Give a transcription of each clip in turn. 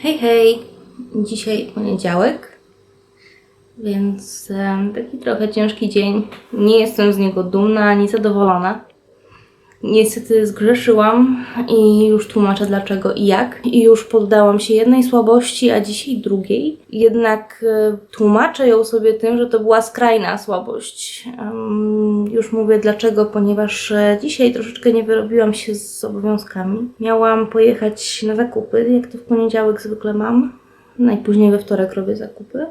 Hej, hej! Dzisiaj poniedziałek, więc taki trochę ciężki dzień. Nie jestem z niego dumna ani zadowolona. Niestety zgrzeszyłam i już tłumaczę dlaczego i jak. I już poddałam się jednej słabości, a dzisiaj drugiej. Jednak e, tłumaczę ją sobie tym, że to była skrajna słabość. Już mówię dlaczego, ponieważ e, dzisiaj troszeczkę nie wyrobiłam się z obowiązkami. Miałam pojechać na zakupy, jak to w poniedziałek zwykle mam. Najpóźniej we wtorek robię zakupy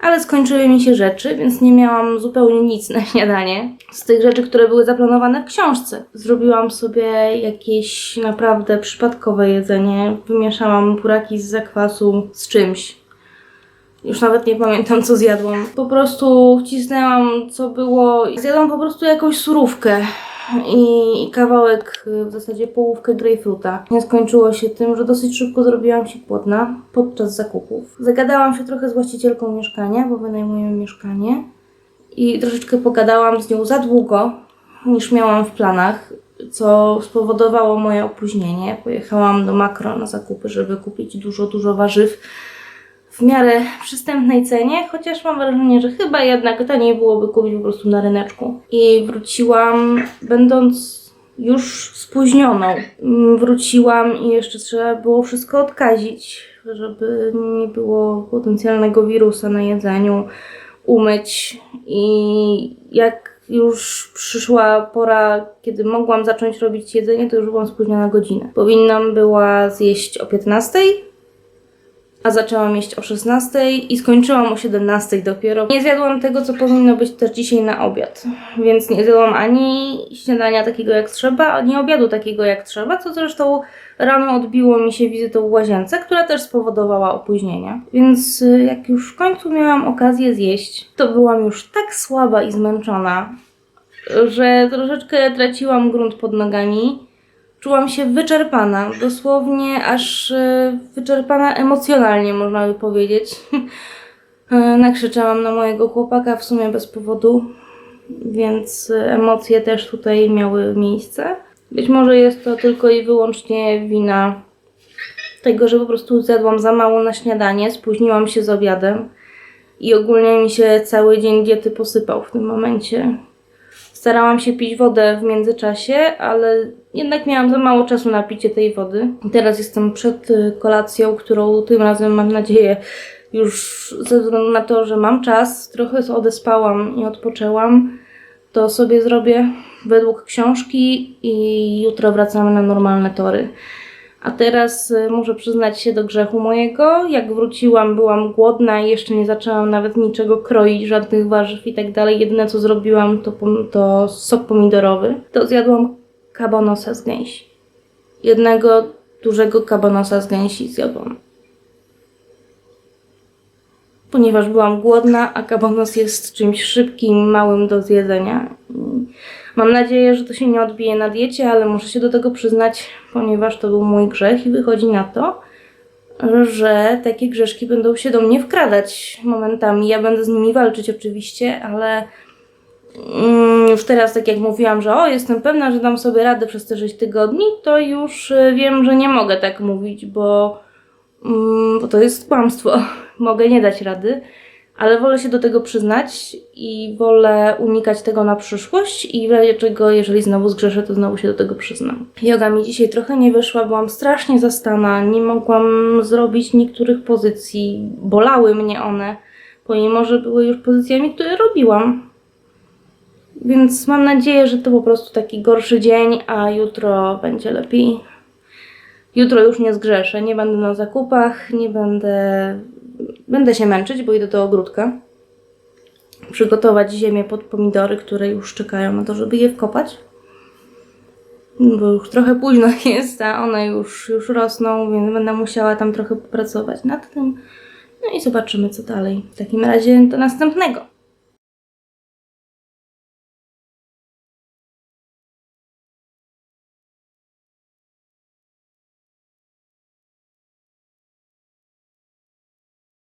ale skończyły mi się rzeczy, więc nie miałam zupełnie nic na śniadanie. Z tych rzeczy, które były zaplanowane w książce. Zrobiłam sobie jakieś naprawdę przypadkowe jedzenie. Wymieszałam buraki z zakwasu z czymś. Już nawet nie pamiętam, co zjadłam. Po prostu wcisnęłam, co było. Zjadłam po prostu jakąś surówkę. I, I kawałek, y, w zasadzie połówkę grejpfruta. Nie skończyło się tym, że dosyć szybko zrobiłam się płodna podczas zakupów. Zagadałam się trochę z właścicielką mieszkania, bo wynajmujemy mieszkanie. I troszeczkę pogadałam z nią za długo, niż miałam w planach, co spowodowało moje opóźnienie. Pojechałam do makro na zakupy, żeby kupić dużo, dużo warzyw w miarę przystępnej cenie, chociaż mam wrażenie, że chyba jednak taniej byłoby kupić po prostu na ryneczku. I wróciłam, będąc już spóźnioną. Mm, Wróciłam i jeszcze trzeba było wszystko odkazić, żeby nie było potencjalnego wirusa na jedzeniu, umyć. I jak już przyszła pora, kiedy mogłam zacząć robić jedzenie, to już byłam spóźniona godzinę. Powinnam była zjeść o 15, a zaczęłam jeść o 16 i skończyłam o 17 dopiero. Nie zjadłam tego, co powinno być też dzisiaj na obiad, więc nie zjadłam ani śniadania takiego jak trzeba, ani obiadu takiego jak trzeba, co zresztą rano odbiło mi się wizytą w łazience, która też spowodowała opóźnienia. Więc y, jak już w końcu miałam okazję zjeść, to byłam już tak słaba i zmęczona, że troszeczkę traciłam grunt pod nogami. Czułam się wyczerpana, dosłownie aż e, wyczerpana emocjonalnie, można by powiedzieć. E, Nakrzyczałam na mojego chłopaka w sumie bez powodu, więc emocje też tutaj miały miejsce. Być może jest to tylko i wyłącznie wina tego, że po prostu zjadłam za mało na śniadanie, spóźniłam się z obiadem i ogólnie mi się cały dzień diety posypał w tym momencie. Starałam się pić wodę w międzyczasie, ale jednak miałam za mało czasu na picie tej wody. Teraz jestem przed y, kolacją, którą tym razem mam nadzieję już ze względu na to, że mam czas, trochę odespałam i odpoczęłam, to sobie zrobię według książki i jutro wracamy na normalne tory. A teraz y, muszę przyznać się do grzechu mojego. Jak wróciłam, byłam głodna i jeszcze nie zaczęłam nawet niczego kroić, żadnych warzyw i tak dalej. Jedyne co zrobiłam to, to sok pomidorowy. To zjadłam kabonosa z gęsi. Jednego dużego kabonosa z gęsi zjadłam. Ponieważ byłam głodna, a kabonos jest czymś szybkim, małym do zjedzenia. Mam nadzieję, że to się nie odbije na diecie, ale muszę się do tego przyznać, ponieważ to był mój grzech i wychodzi na to, że takie grzeszki będą się do mnie wkradać momentami. Ja będę z nimi walczyć oczywiście, ale już teraz, tak jak mówiłam, że o, jestem pewna, że dam sobie radę przez te 6 tygodni, to już y, wiem, że nie mogę tak mówić, bo, mm, bo to jest kłamstwo. mogę nie dać rady ale wolę się do tego przyznać i wolę unikać tego na przyszłość i w razie czego, jeżeli znowu zgrzeszę, to znowu się do tego przyznam. Yoga mi dzisiaj trochę nie wyszła, byłam strasznie zastana, nie mogłam zrobić niektórych pozycji, bolały mnie one, pomimo, że były już pozycjami, które robiłam. Więc mam nadzieję, że to po prostu taki gorszy dzień, a jutro będzie lepiej. Jutro już nie zgrzeszę, nie będę na zakupach, nie będę Będę się męczyć, bo idę do ogródka. Przygotować ziemię pod pomidory, które już czekają na to, żeby je wkopać. Bo już trochę późno jest, a one już, już rosną, więc będę musiała tam trochę popracować nad tym. No i zobaczymy, co dalej. W takim razie do następnego.